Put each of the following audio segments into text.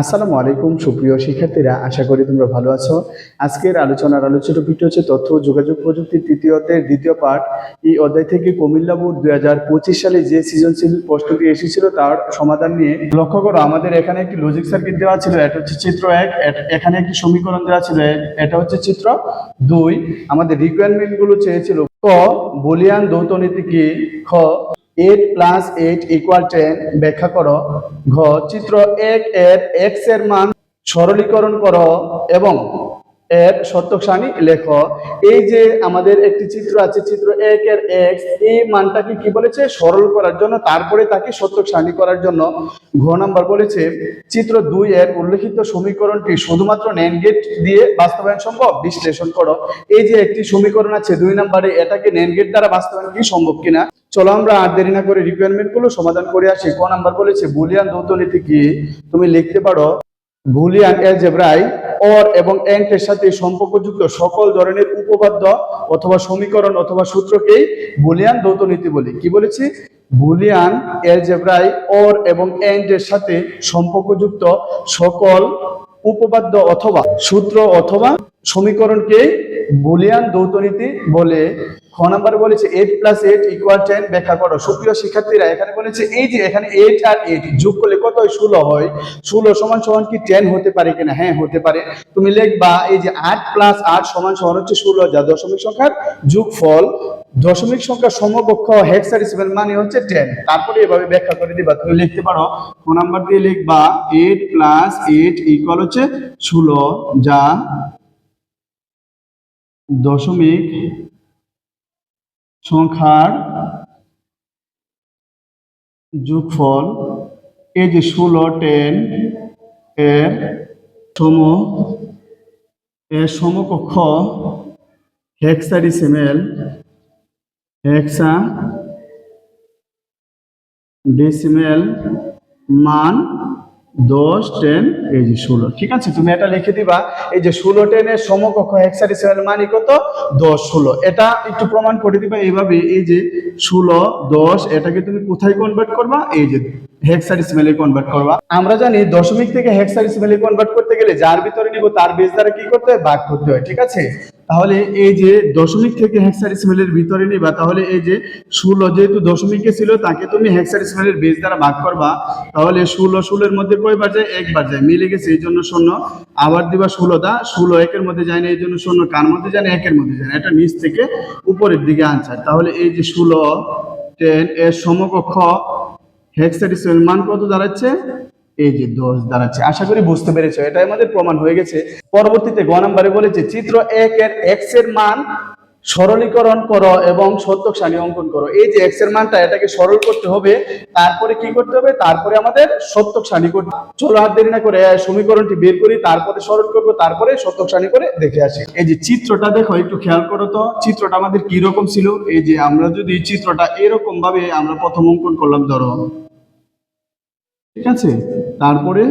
আসসালামু আলাইকুম, সুপ্রিয় শিক্ষার্থীরা, আশা করি তোমরা ভালো আছো। আজকের আলোচনার আলোচিত বিষয় হচ্ছে তথ্য যোগাযোগ প্রযুক্তির তৃতীয় অধ্যায়ের দ্বিতীয় পাঠ। এই অধ্যায় থেকে কুমিল্লা বোর্ড দুই হাজার পঁচিশ সালে যে সৃজনশীল প্রশ্নটি এসেছিল, তার সমাধান নিয়ে লক্ষ্য করো, আমাদের এখানে একটি লজিক সার্কিট দেওয়া ছিল, এটা হচ্ছে চিত্র এক এখানে একটি সমীকরণ দেওয়া ছিল, এটা হচ্ছে চিত্র দুই। আমাদের রিকোয়ারমেন্টগুলো চেয়েছিল, ক, বলিয়ান দৌত নীতি কি, খ eight plus eight equal ten ব্যাখ্যা করো। ঘ, চিত্র এক, এর এক্সের মান সরলীকরণ করো এবং এর সত্যক সানি লেখো এই যে আমাদের একটি চিত্র আছে, চিত্র এক এর এক্স এই মানটাকে কি বলেছে? সরল করার জন্য, তারপরে তাকে সত্যক সানি করার জন্য ঘ নাম্বার বলেছে, চিত্র দুই এর উল্লেখিত সমীকরণটি শুধুমাত্র নেন গেট দিয়ে বাস্তবায়ন সম্ভব? বিশ্লেষণ করো। এই যে একটি সমীকরণ আছে দুই নম্বরে, এটাকে নেন গেট দ্বারা বাস্তবায়ন কি সম্ভব কিনা? চলো আমরা আর দেরি না করে রিকোয়ারমেন্টগুলো সমাধান করে আসি। ক নাম্বার বলেছে, বুলিয়ান দৌতনীতি কি? তুমি লিখতে পারো, বুলিয়ান অ্যালজেব্রাই অর এবং অ্যাংটের সাথে সম্পর্কযুক্ত সকল ধরনের উপপাদ্য অথবা সমীকরণ অথবা সূত্রকেই বুলিয়ান দ্বৈত নীতি বলি। কি বলেছি? বুলিয়ান এলজেব্রাই অর এবং এর সাথে সম্পর্কযুক্ত সকল উপপাদ্য অথবা সূত্র অথবা সমীকরণকে বুলিয়ান দৌতনীতি বলে। খ নাম্বার বলেছে eight plus eight equal ten ব্যাখ্যা করো। সুপ্রিয় শিক্ষার্থীরা, এখানে বলেছে এই যে এখানে এইট আর এইট যোগ করলে কত ষোলো হয়। ষোলো সমান সমান কি টেন হতে পারে কিনা? হ্যাঁ হতে পারে। তুমি লিখবা এই যে আট প্লাস আট সমান সমান হচ্ছে ষোলো, যা দশমিক সংখ্যার যোগ ফল দশমিক সংখ্যার সমকক্ষ হেক্সার হেক্সাডেসিমাল মানে হচ্ছে টেন তারপরে এভাবে ব্যাখ্যা করে দিবা। তুমি লিখতে পারো। ফোন নাম্বার দিয়ে লিখবা এইট প্লাস এইট ইকুয়াল হচ্ছে ষোলো, যা দশমিক সংখ্যার যোগফল এই যে ষোলো টেন এর সম এর সমকক্ষ হেক্সাডিসিমেল হেক্সা ডেসিমেল মান দশ টেন এই যে ষোলো। ঠিক আছে? তুমি এটা লিখে দিবা। এই যে ষোলো টেনের সমকক্ষ হেক্সাডিসিমেল মানে কত? দশ, ষোলো। এটা একটু প্রমাণ করে দিবা এইভাবে। এই যে ষোলো, দশ, এটাকে তুমি কোথায় কনভার্ট করবা? এই যে হেক্সাডিসিমেলে কনভার্ট করবা। আমরা জানি দশমিক থেকে হেক্সাডিসিমেলে কনভার্ট করতে গেলে যার ভিতরে নিব তার বেস দ্বারা কি করতে হয়? ভাগ করতে হয়। ঠিক আছে? তাহলে এই যে দশমিক থেকে হেক্সাডেসিমেলের ভিতরে নিবা, তাহলে এই যে ষোলো যেহেতু দশমিকে ছিল, তাকে তুমি হেক্সাডেসিমেলের বেস দ্বারা ভাগ করবা। তাহলে ষোলো, ষোলোর মধ্যে কয়বার যায়? একবার যায়। মিলে গেছে, এই জন্য শূন্য। আবার দিবা ষোলো দা ষোলো একের মধ্যে যায় না, এই জন্য শূন্য। কার মধ্যে যায় না? একের মধ্যে যায় না। এটা নিচ থেকে উপরের দিকে আনসার তাহলে এই যে ষোলো টেন এর সমকক্ষ হেক্সাডেসিমেল মান কত দাঁড়াচ্ছে? এই যে দশ দাঁড়াচ্ছে, আশা করি বুঝতে পেরেছ এটা আমাদের প্রমাণ হয়ে গেছে। পরবর্তীতে গ নাম্বারে বলেছে, চিত্র এক এর এক্সের মান সরলীকরণ করো এবং সত্যক সারণী অঙ্কন করো। এই যে এক্সের মানটা, এটাকে সরল করতে হবে, তারপরে কি করতে হবে? তারপরে আমাদের সত্যক সারণী করতে চলো আর দেরি না করে সমীকরণটি বের করি, তারপরে সরল করব, তারপরে সত্যক সারণী করে দেখে আসি। এই যে চিত্রটা দেখো, একটু খেয়াল করো তো, চিত্রটা আমাদের কি রকম ছিল? এই যে আমরা যদি চিত্রটা এরকম ভাবে আমরা প্রথম অঙ্কন করলাম, ধরো ঠিক আছে? তারপরে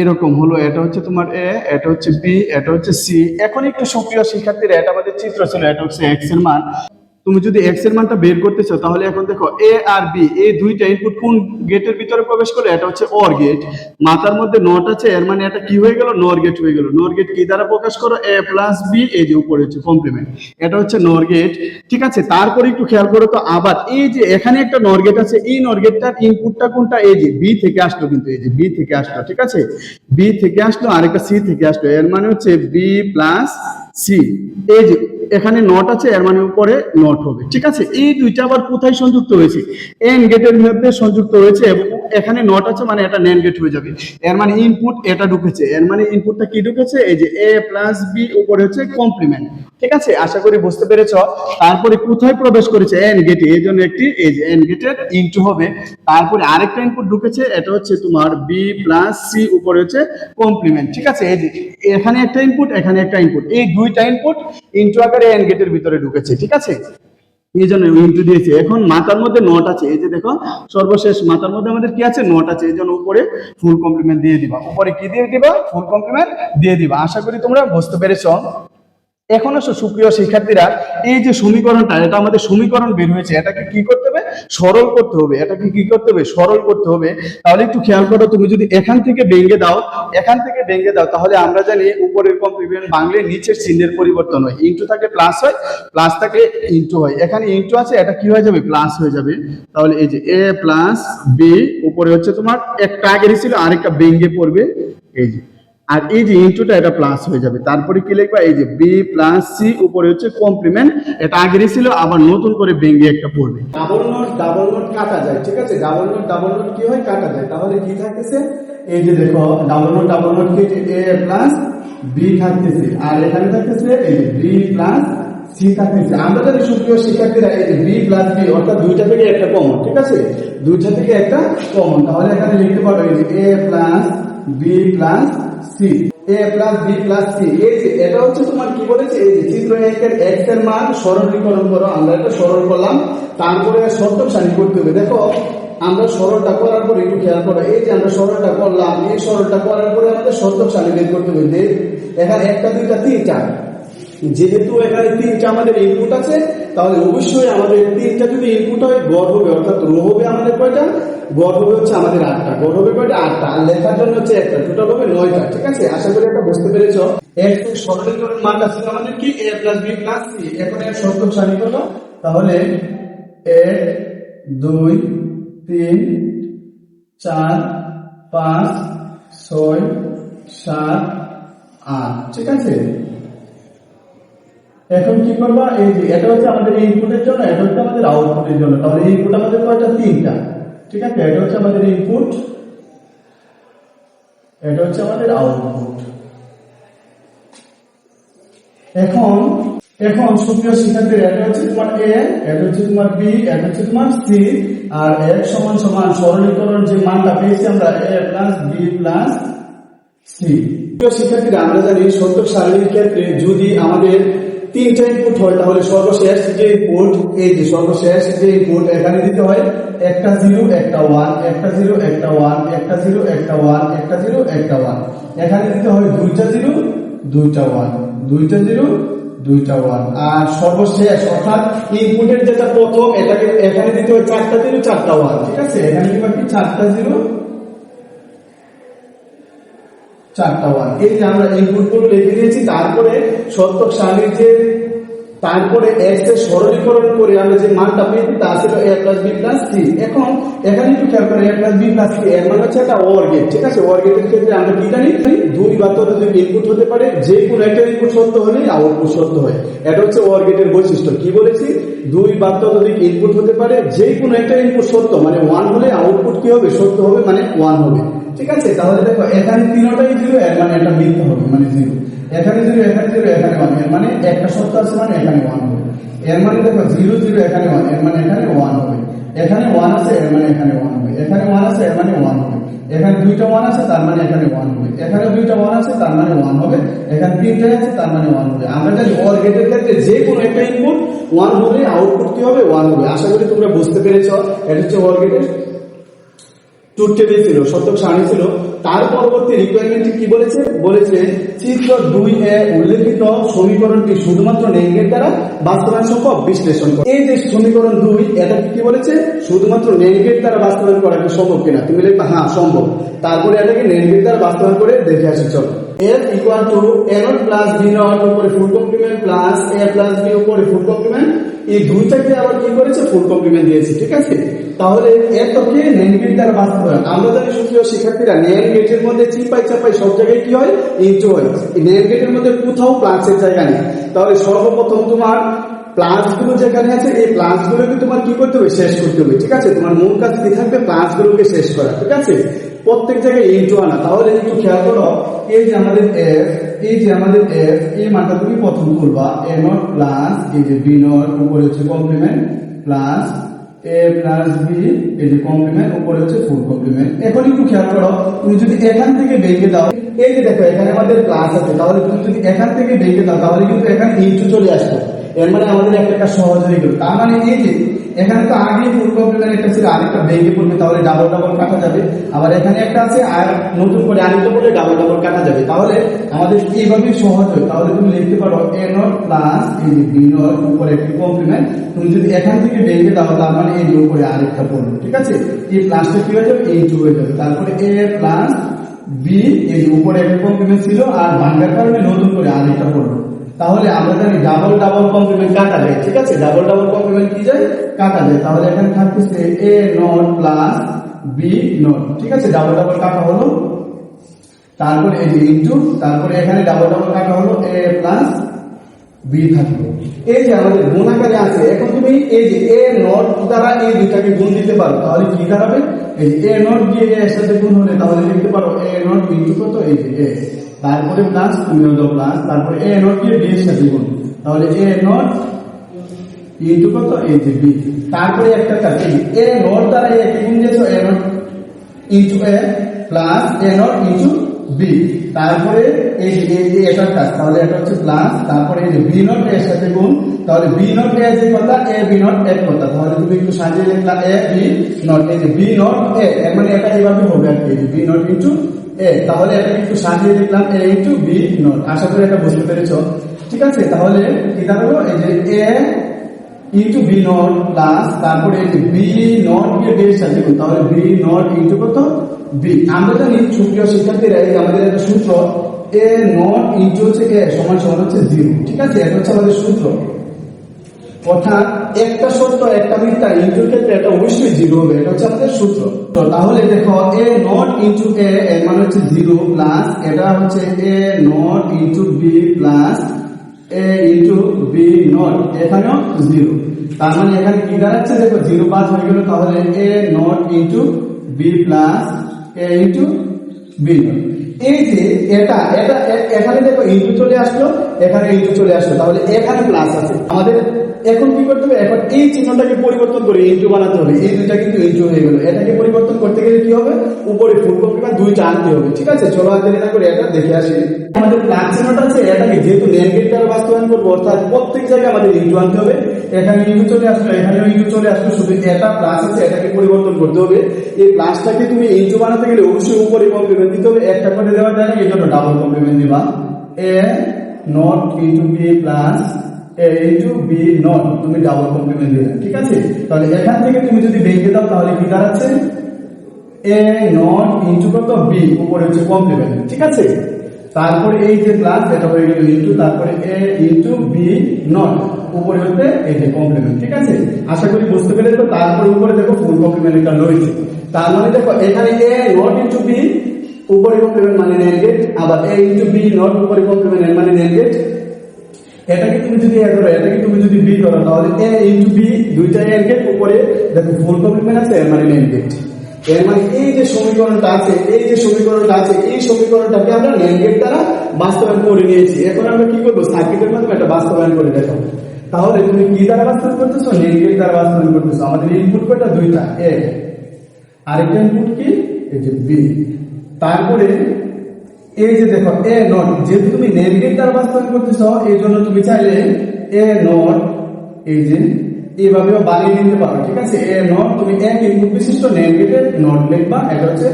এরকম হলো, এটা হচ্ছে তোমার এ এটা হচ্ছে বি এটা হচ্ছে সি এখন একটু সুপ্রিয় শিক্ষার্থীরা, এটা আমাদের চিত্র ছিল, এটা হচ্ছে এক্সের মান। তুমি যদি এক্সের মানটা বের করতে চাও তাহলে এখন দেখো এ আর বি এই দুইটা ইনপুট কোন গেটের ভিতরে প্রবেশ করল? এটা হচ্ছে অর গেট মাথার মধ্যে নট আছে এর মানে এটা কি হয়ে গেল? নর গেট হয়ে গেল। নর গেট কি দ্বারা প্রকাশ করো? এ প্লাস বি এই যে উপরে হচ্ছে কমপ্লিমেন্ট এটা হচ্ছে নর গেট ঠিক আছে তারপরে একটু খেয়াল করো তো আবার এই যে এখানে একটা নর গেট আছে এই নর গেটটার ইনপুটটা কোনটা? এই যে বি থেকে আসলো কিন্তু এই যে বি থেকে আসলো ঠিক আছে? বি থেকে আসলো আরেকটা সি থেকে আসলো এর মানে হচ্ছে বি প্লাস সি এই যে এখানে নট আছে, এর মানে উপরে নট হবে। ঠিক আছে? এই দুইটা আবার কোথায় সংযুক্ত হয়েছে? এন গেটের মধ্যে সংযুক্ত হয়েছে এবং এখানে নট আছে মানে এটা নেন গেট হয়ে যাবে। এর মানে ইনপুট এটা ঢুকেছে। এর মানে ইনপুটটা কি ঢুকেছে? এই যে এ প্লাস বি উপরে হচ্ছে কমপ্লিমেন্ট ঠিক আছে? আশা করি বুঝতে পেরেছ। তারপরে কোথায় প্রবেশ করেছে? এন গেটে এই জন্য একটি, এই যে এন গেটের ইনটু হবে। তারপরে আরেকটা ইনপুট ঢুকেছে। এটা হচ্ছে তোমার বি প্লাস সি উপরে হচ্ছে কমপ্লিমেন্ট ঠিক আছে? এই যে, এখানে একটা ইনপুট এখানে একটা ইনপুট এই দুইটা ইনপুট ইনটু আকারে এন গেটের ভিতরে ঢুকেছে। ঠিক আছে? এই জন্য ইন্টু দিয়েছে। এখন মাথার মধ্যে নট আছে। এই যে দেখো, সর্বশেষ মাথার মধ্যে আমাদের কি আছে? নট আছে। এই জন্য উপরে ফুল কমপ্লিমেন্ট দিয়ে দিবা। উপরে কি দিয়ে দিবা? ফুল কমপ্লিমেন্ট দিয়ে দিবা। আশা করি তোমরা বুঝতে পেরেছ। এখন আসো সুপ্রিয় শিক্ষার্থীরা, এই যে সমীকরণটা, এটা আমাদের সমীকরণ বের হয়েছে, এটাকে কি করতে হবে? সরল করতে হবে। এটাকে কি করতে হবে? সরল করতে হবে। তাহলে একটু খেয়াল করো, তুমি যদি এখান থেকে ভেঙে দাও, এখান থেকে ভেঙে দাও, তাহলে আমরা জানি উপরের কমপ্লিমেন্ট বাংলে নিচের চিহ্নের পরিবর্তন হয়। ইন্টু থাকলে প্লাস হয় প্লাস থাকলে ইন্টু হয়। এখানে ইন্টু আছে, এটা কি হয়ে যাবে? প্লাস হয়ে যাবে। তাহলে এই যে এ প্লাস বি উপরে হচ্ছে তোমার, একটা আগের ছিল, আরেকটা ভেঙে পড়বে। এই যে আর এই যে ইন্টুটা এটা প্লাস হয়ে যাবে। তারপরে কি লিখবা? এই যে বি প্লাস সি উপরে হচ্ছে কমপ্লিমেন্ট এটা আগেরই ছিল, আবার নতুন করে ভেঙে একটা পড়বে। ডাবল নোট ডাবল নোট কাটা যায়, ঠিক আছে? ডাবল নোট ডাবল নোট কি হয়? কাটা যায়। তাহলে কি থাকতেছে? এই যে দেখো ডাবল নোট ডাবল নোট কি? এ প্লাস বি থাকতেছে। আর এখানে থাকতেছে, এই বি প্লাস সি থাকতেছে। আমরা জানি সুপ্রিয় শিক্ষার্থীরা এই যে বি প্লাস বি অর্থাৎ দুইটা থেকে একটা কমন ঠিক আছে? দুইটা থেকে একটা কমন তাহলে এখানে লিখতে পারো, এই যে A plus B plus C A plus B plus C এই যে এটা হচ্ছে তোমার কি বলেছে? এই যে চিত্র একের এক্সের মান সরলীকরণ করো, আমরা এটা সরল করলাম, তারপরে শর্ত সারি করতে হবে। দেখো, আমরা সরলটা করার পরে একটু খেয়াল করো, এই যে আমরা সরলটা করলাম, এই সরলটা করার পরে আমাদের শর্ত সারি বের করতে হবে। এখানে একটা, দুইটা, তিনটা। যেহেতু এখানে তিনটা আমাদের ইনপুট আছে তাহলে অবশ্যই আমাদের তিনটা যদি ইনপুট হয় গড় হবে অর্থাৎ রো হবে আমাদের কয়টা? গড় হবে হচ্ছে আমাদের আটটা। গড় হবে কয়টা? আটটা। আর লেখার জন্য হচ্ছে একটা টোটাল হবে নয়টা, ঠিক আছে? আশা করি একটা বুঝতে পেরেছ? আমাদের কি? এ এখন তাহলে এক, দুই, তিন, চার, পাঁচ, ছয়, সাত, আট, ঠিক আছে? এখন কি করবা? এই যে, এটা হচ্ছে আমাদের ইনপুটের জন্য, এটা হচ্ছে আমাদের আউটপুটের জন্য। তাহলে ইনপুট আমাদের কয়টা? তিনটা। ঠিক আছে? এটা হচ্ছে আমাদের ইনপুট এটা হচ্ছে আমাদের আউটপুট এখন এখন সুপ্রিয় শিক্ষার্থীরা, এটা হচ্ছে তোমার এ এটা হচ্ছে তোমার বি এটা হচ্ছে তোমার সি আর এক সমান সমান সরলীকরণ যে মানটা পেয়েছি আমরা A plus B plus C শিক্ষার্থীরা, আমরা জানি সত্তর সারণীর ক্ষেত্রে যদি আমাদের তিনটা ইনপুট হয়, তাহলে সর্বশেষ যে ইনপুট এই যে সর্বশেষ যে ইনপুট এখানে দিতে হয়, একটা জিরো একটা ওয়ান একটা জিরো একটা ওয়ান একটা জিরো একটা ওয়ান একটা জিরো একটা ওয়ান এখানে দিতে হয় দুইটা জিরো দুইটা ওয়ান দুইটা জিরো দুইটা ওয়ান আর সর্বশেষ, অর্থাৎ ইনপুটের যেটা প্রথম, এটাকে এখানে দিতে হয় চারটা জিরো চারটা ওয়ান ঠিক আছে? এখানে দিতে হয় কি চারটা জিরো চারটা ওয়ান এই যে আমরা ইনপুটগুলো লিখে দিয়েছি তারপরে সত্যক সারণীর যে, তারপরে এক্স সরলীকরণ করে আমরা যে মানটা পেয়েছি, তা ছিল A plus B plus C এখন, এখানে একটু খেয়াল করে A plus B plus C এর মানে হচ্ছে একটা ওয়ার গেট ঠিক আছে? ওয়ার গেটের ক্ষেত্রে আমরা কি জানি? দুই বা ততোধিক ইনপুট হতে পারে, যে কোনো একটা ইনপুট সত্য হলেই আউটপুট সত্য হয়। এটা হচ্ছে ওয়ার গেটের বৈশিষ্ট্য। কি বলেছি? দুই বা ততোধিক ইনপুট হতে পারে, যে কোনো একটা ইনপুট সত্য মানে ওয়ান হলে আউটপুট কি হবে? সত্য হবে মানে ওয়ান হবে। ঠিক আছে, তাহলে দেখো, এখানে তিনটাই জিরো মানে এটা মিথ্যা হবে মানে জিরো। এখানে জিরো এখানে জিরো, এখানে ওয়ানের মানে একটা সত্য আছে মানে এখানে ওয়ান হবে। এর মানে দেখো, জিরো জিরো, এখানে ওয়ানের মানে এখানে ওয়ান হবে। এখানে ওয়ান আছে, এর মানে এখানে ওয়ান হবে। এখানে ওয়ান আছে, এর মানে ওয়ান হবে। এখানে দুইটা ওয়ান আছে, তার মানে এখানে ওয়ান হবে। এখানে দুইটা ওয়ান আছে, তার মানে ওয়ান হবে। এখানে তিনটা আছে, তার মানে ওয়ান হবে। আমরা জানি ওর গেটের ক্ষেত্রে যে কোনো একটা ইনপুট ওয়ান হলে আউটপুট কি হবে? ওয়ান হবে। আশা করি তোমরা বুঝতে পেরেছ, এটা হচ্ছে ওর গেটের টুর টেবিল ছিল শতক সারণী ছিল। তার পরবর্তী রিকোয়ারমেন্টটি কি বলেছে? বলেছে, চিত্র দুই এ উল্লেখিত সমীকরণটি শুধুমাত্র দ্বারা বাস্তবায়ন সম্ভব, বিশ্লেষণ করে। এই যে সমীকরণ দুই, এটা কি বলেছে? শুধুমাত্র নেগের দ্বারা বাস্তবায়ন করা সম্ভব কিনা? তুমি লিখবে হ্যাঁ সম্ভব। তারপরে এটাকে নেগের দ্বারা বাস্তবায়ন করে দেখে আসি, চলো। F equal to A not plus B not উপরে full complement plus A plus B উপরে ফুল কমপ্লিমেন্ট এই দুইটাকে আবার কি করেছে? ফুল কমপ্লিমেন্ট দিয়েছে, ঠিক আছে? তাহলে এতকে নেন গেট দ্বারা বাস্তবায়ন আমরা জানি সুপ্রিয় শিক্ষার্থীরা নেন গেটের মধ্যে চিপাই চাপাই সব জায়গায় কি হয়? ইন্টু হয় নেন গেটের মধ্যে কোথাও প্লাসের জায়গা নেই। তাহলে সর্বপ্রথম তোমার প্লাসগুলো যেখানে আছে, এই প্লাস গুলোকে তোমার কি করতে হবে? শেষ করতে হবে, ঠিক আছে? তোমার মূল কাজ কি থাকবে? প্লাস গুলোকে শেষ করা, ঠিক আছে? প্রত্যেক জায়গায় ইন্টু আনা তাহলে একটু খেয়াল করো, এই যে আমাদের এফ এই যে আমাদের এফ এই মানটা তুমি প্রথম করবা এ নট প্লাস এই যে বি নট উপরে হচ্ছে complement plus A plus B এই যে কমপ্লিমেন্ট উপরে হচ্ছে ফুল কমপ্লিমেন্ট এখন একটু খেয়াল করো, তুমি যদি এখান থেকে ভেঙে দাও, এই যে দেখো, এখানে আমাদের প্লাস আছে। তাহলে তুমি যদি এখান থেকে ভেঙে দাও, তাহলে কিন্তু এখানে ইন্টু চলে আসবে। এর মানে আমাদের একটা কাজ সহজ হয়ে গেল তার মানে এই যে এখানে তো আগে ফুল কমপ্লিমেন্ট একটা ছিল, আরেকটা ভেঙে পড়বে, তাহলে ডাবল ডাবল কাটা যাবে। আবার এখানে একটা আছে, আর নতুন করে আরেকটা বলে ডাবল ডাবল কাটা যাবে। তাহলে আমাদের এইভাবেই সহজ হয় তাহলে তুমি লিখতে পারো এ নট প্লাস এই যে বি নট উপরে একটি কমপ্লিমেন্ট তুমি যদি এখান থেকে ভেঙে দাও, তার মানে এই উপরে আরেকটা পড়বে, ঠিক আছে? এই প্লাসটা কি হয়ে যাবে? এই টু হয়ে যাবে। তারপরে এ প্লাস বি এই উপরে একটা কমপ্লিমেন্ট ছিল, আর ভাঙ্গার কারণে নতুন করে আরেকটা পড়ল তাহলে আমরা জানি ডাবল ডাবল কমপ্লিমেন্ট কাটা যায়, ঠিক আছে? ডাবল ডাবল কমপ্লিমেন্ট কি যায়? কাটা যায়। তাহলে এখানে থাকতেছে A not plus B not ঠিক আছে? ডাবল ডাবল কাটা হলো, তারপরে এই যে ইনটু তারপরে এখানে ডাবল ডাবল কাটা হলো এ প্লাস বি থাকল। এই যে আমাদের গুণ আকারে আছে, এখন তুমি এই যে এ নট দ্বারা এই দুইটাকে গুণ দিতে পারো, তাহলে কি দাঁড়াবে? এই এ নট এ এর সাথে গুণ হলে তাহলে লিখতে পারো এ নট বি কত এই যে এ তারপরে প্লাস তুমি দাও প্লাস তারপরে এ নট দিয়ে বি এর সাথে গুণ। তাহলে এ নট ইন্টু কত? এই যে বি তারপরে একটা এই এ নট দ্বারা এ গুণ দিয়েছ A not into A plus A not into B তারপরে এই যে এটার কাজ, তাহলে এটা হচ্ছে প্লাস তারপরে এই যে বি নট এর সাথে গুণ, তাহলে বি নট এ যে কথা এ বি নট এক কথা, তাহলে তুমি একটু সাজিয়ে লিখলা এ বি নট এই যে বি নট এ মানে এটা এইভাবে হবে আর কি বি নট ইনটু এ তাহলে এটা একটু সাজিয়ে লিখলাম এ ইনটু বি নট আশা করি এটা বুঝতে পেরেছ, ঠিক আছে, তাহলে কি দাঁড়াল, এই যে A into B not plus তারপরে এই যে বি নট কে সাথে গুণ, তাহলে বি নট ইন্টু কত? বি, আমরা জানি সুপ্রিয় শিক্ষার্থীরা এই আমাদের একটা সূত্র, এ নট ইন্টু হচ্ছে এ সমান সমান হচ্ছে জিরো। ঠিক আছে? এটা হচ্ছে আমাদের সূত্র। অর্থাৎ একটা সত্য, একটা মিথ্যা ইন্টুর ক্ষেত্রে এটা অবশ্যই জিরো হবে, এটা হচ্ছে আমাদের সূত্র। তো তাহলে দেখো, এ নট ইন্টু এ, এর মানে হচ্ছে জিরো প্লাস এটা হচ্ছে A not into B plus A into B not, এখানেও জিরো। তার মানে এখানে কি দাঁড়াচ্ছে? দেখো, জিরো পাঁচ হয়ে গেল, তাহলে A not into B plus A into B এই যে এটা এটা এখানে দেখো ইন্টু চলে আসলো, এখানে ইন্টু চলে আসলো, তাহলে এখানে প্লাস আছে। আমাদের এখন কি করতে হবে? এখন এই চিহ্নটাকে পরিবর্তন করে ইন্টু বানাতে হবে। এই দুইটা কিন্তু ইন্টু হয়ে গেল। এটাকে পরিবর্তন করতে গেলে কি হবে? উপরে ফুল কপি দুইটা আনতে হবে। ঠিক আছে? চলো আর দেরি না করে এটা দেখে আসি। আমাদের প্লাস চিহ্নটা আছে, এটাকে যেহেতু নেগেটিভ দ্বারা বাস্তবায়ন করব, অর্থাৎ প্রত্যেক জায়গায় আমাদের ইন্টু আনতে হবে। এখানে ইন্টু চলে আসলো এখানেও ইন্টু চলে আসলো, শুধু এটা প্লাস আছে, এটাকে পরিবর্তন করতে হবে। এই প্লাসটাকে তুমি ইন্টু বানাতে গেলে অবশ্যই উপরে কমপ্লিমেন্ট দিতে হবে। একটা করে দেওয়া যায় না, এই জন্য ডাবল কমপ্লিমেন্ট দিবা। A not into B plus into B not তুমি ডাবল কমপ্লিমেন্ট দিলে, ঠিক আছে? তাহলে এখান থেকে তুমি যদি ভেঙে দাও তাহলে কি দাঁড়াচ্ছে এ নট ইন্টু কত বি উপরে হচ্ছে কমপ্লিমেন্ট ঠিক আছে? তারপরে এই যে প্লাস এটা হয়ে গেল ইন্টু তারপরে এ ইন্টু বি নট উপরে হচ্ছে এই যে কমপ্লিমেন্ট ঠিক আছে? আশা করি বুঝতে পেরেছ, তারপরে উপরে দেখো ফুল কমপ্লিমেন্ট এটা রয়েছে। তার মানে দেখো, এখানে এ নট ইন্টু বি উপরে কমপ্লিমেন্ট মানে নেগেট আবার এ ইন্টু বি নট উপরে কমপ্লিমেন্ট মানে নেগেট এটাকে তুমি যদি এ ধরো, এটাকে তুমি যদি বি ধরো, তাহলে এ ইন্টু বি দুইটা এর গেট উপরে, দেখো ফুল কমপ্লিমেন্ট আছে এর মানে নেম গেটের মানে এই যে সমীকরণটা আছে, এই যে সমীকরণটা আছে, এই সমীকরণটাকে আমরা নেম গেট দ্বারা বাস্তবায়ন করে নিয়েছি। এখন আমরা কি করব? সার্কিটের মাধ্যমে এটা বাস্তবায়ন করে দেখাবো তাহলে তুমি কি দ্বারা বাস্তবায়ন করতেছো? নেম গেট দ্বারা বাস্তবায়ন করতেছো। আমাদের ইনপুট কয়টা? দুইটা। এ আরেকটা ইনপুট কি? এই যে বি তারপরে এই যে দেখো এ নট যেহেতু তুমি নেগেটিভ দ্বারা বাস্তবায়ন করতেছ, এই জন্য তুমি চাইলে এ নট এই যে, এইভাবেও বানিয়ে নিতে পারো, ঠিক আছে? এ নট তুমি এক ইনপুট বিশিষ্ট নেগেটিভ নট লিখবা, এটা হচ্ছে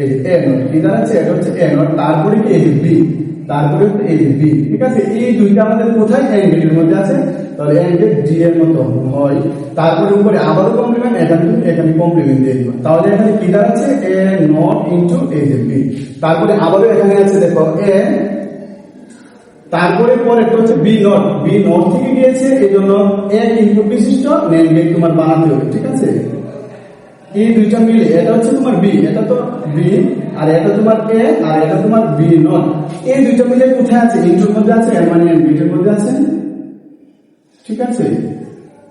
এই যে এ নট কি দাঁড়াচ্ছে এটা হচ্ছে এ নট তারপরে এই যে বি তারপরে এই যে বি ঠিক আছে? এই দুইটা আমাদের কোথায়? এর মধ্যে আছে। তাহলে এর ডি এর মতো হয় তারপরে উপরে আবারও কমপ্লিমেন্ট এখানে তুমি এখানে কমপ্লিমেন্ট দিয়ে দিবা। তাহলে এখানে কি দাঁড়াচ্ছে? এ নট ইনটু এই যে বি তারপরে আবারও এখানে আছে, দেখো এ তারপরে পরেরটা হচ্ছে বি নট বি নট থেকে গিয়েছে এই জন্য এক ইনপুট বিশিষ্ট নেম গেট তোমার বানাতে হবে, ঠিক আছে? এই দুইটা মিলে, এটা হচ্ছে তোমার বি এটা তো বি আর এটা তোমার এ আর এটা তোমার বি নট এই দুইটা মিলে কোথায় আছে? ইন্টুর মধ্যে আছে এর মানে বিটের মধ্যে আছে। ঠিক আছে?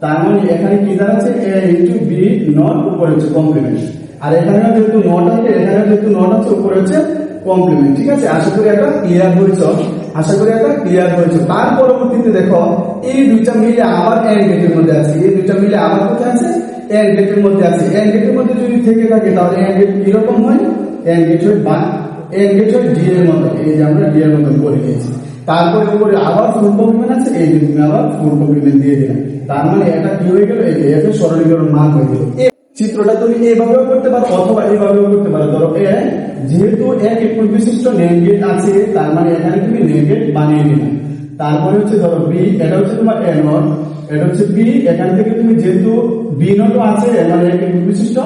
তার মানে এখানে কি দাঁড়াচ্ছে এ ইন্টু বি নট উপরে হচ্ছে কমপ্লিমেন্ট আর এখানে যেহেতু নট আছে, এখানে যেহেতু নট আছে, উপরে হচ্ছে কমপ্লিমেন্ট ঠিক আছে? আশা করি একটা ক্লিয়ার হয়েছ? আশা করি একটা ক্লিয়ার হয়েছে। তার পরবর্তীতে দেখো, এই দুইটা মিলে আবার এন্ড গেটের মধ্যে আছে। এই দুইটা মিলে আবার কোথায় আছে? এন্ড গেটের মধ্যে আছে। এন্ড গেটের মধ্যে যদি থেকে থাকে, তাহলে এন্ড গেট কীরকম হয়? এন্ড গেট হয় বা এন্ড গেট হয় ডি এর মতো। এই যে আমরা ডি এর মতো করে নিয়েছি। তারপরে উপরে আবার ফুল কমপ্লিমেন্ট আছে, এই যে তুমি আবার ফুল কমপ্লিমেন্ট দিয়ে দিলাম তার মানে এটা কি হয়ে গেল? এই যে এফ এর সরলীকরণ মান হয়ে গেল। চিত্রটা তুমি এইভাবেও করতে পারো অথবা এইভাবেও করতে পারো। ধরো যেহেতু এক একর বিশিষ্ট নেম গেট আছে, তার মানে এখানে তুমি নেম গেট বানিয়ে নিলে। তারপরে হচ্ছে ধরো বি এটা হচ্ছে তোমার এ নট এটা হচ্ছে বি এখান থেকে তুমি যেহেতু বি নট আছে এর মানে এক একর বিশিষ্ট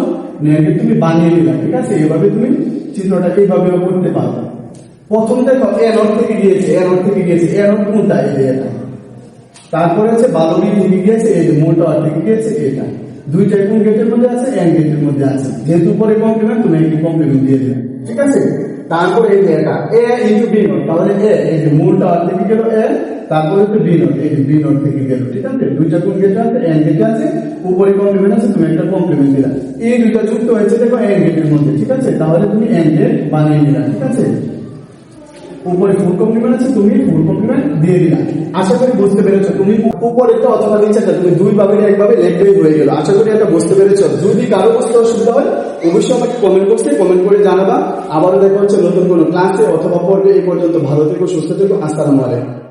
নেম গেট তুমি বানিয়ে নিলে, ঠিক আছে? এইভাবে তুমি চিত্রটা এইভাবেও করতে পারো। প্রথম দেখো এ থেকে গিয়েছে, এ থেকে গিয়েছে, এ নট কোনটা? এই এটা। তারপরে হচ্ছে বালবি থেকে গিয়েছে, এই মোটা থেকে গিয়েছে, এটা। দুইটা কোন গেটের মধ্যে আছে? এন গেটের মধ্যে আছে। যেহেতু উপরে কমপ্লিমেন্ট তুমি একটি কমপ্লিমেন্ট দিয়ে দেবে ঠিক আছে? তারপরে এই যে এটা, এ ইন্টু বি নোট তাহলে এ, এই যে মূল টাওয়ার থেকে গেল এ, তারপরে হচ্ছে বি নোট এই যে বি নোট থেকে গেল, ঠিক আছে? দুইটা কোন গেট আছে? এন গেট আছে। উপরে কমপ্লিমেন্ট আছে তুমি একটা কমপ্লিমেন্ট দিলা এই দুইটা যুক্ত হয়েছে, দেখো, এন গেটের মধ্যে, ঠিক আছে? তাহলে তুমি এন গেট বানিয়ে নিলা ঠিক আছে? উপরে ফুল কমপ্লিমেন্ট আছে, তুমি ফুল কমপ্লিমেন্ট দিয়ে দিলা। আশা করি বুঝতে পেরেছ, তুমি উপরে উপরেরটা অথবা নিচেরটা তুমি দুই ভাবে একভাবে লেখলেই হয়ে গেল। আশা করি এটা বুঝতে পেরেছ। যদি কারও বুঝতে অসুবিধা হয়, অবশ্যই আমাকে কমেন্ট বক্সে কমেন্ট করে জানাবা। আবারও দেখা হচ্ছে নতুন কোনো ক্লাসে অথবা পর্বে এই পর্যন্ত ভালো থেকো, সুস্থ থেকো। আসসালামু আলাইকুম।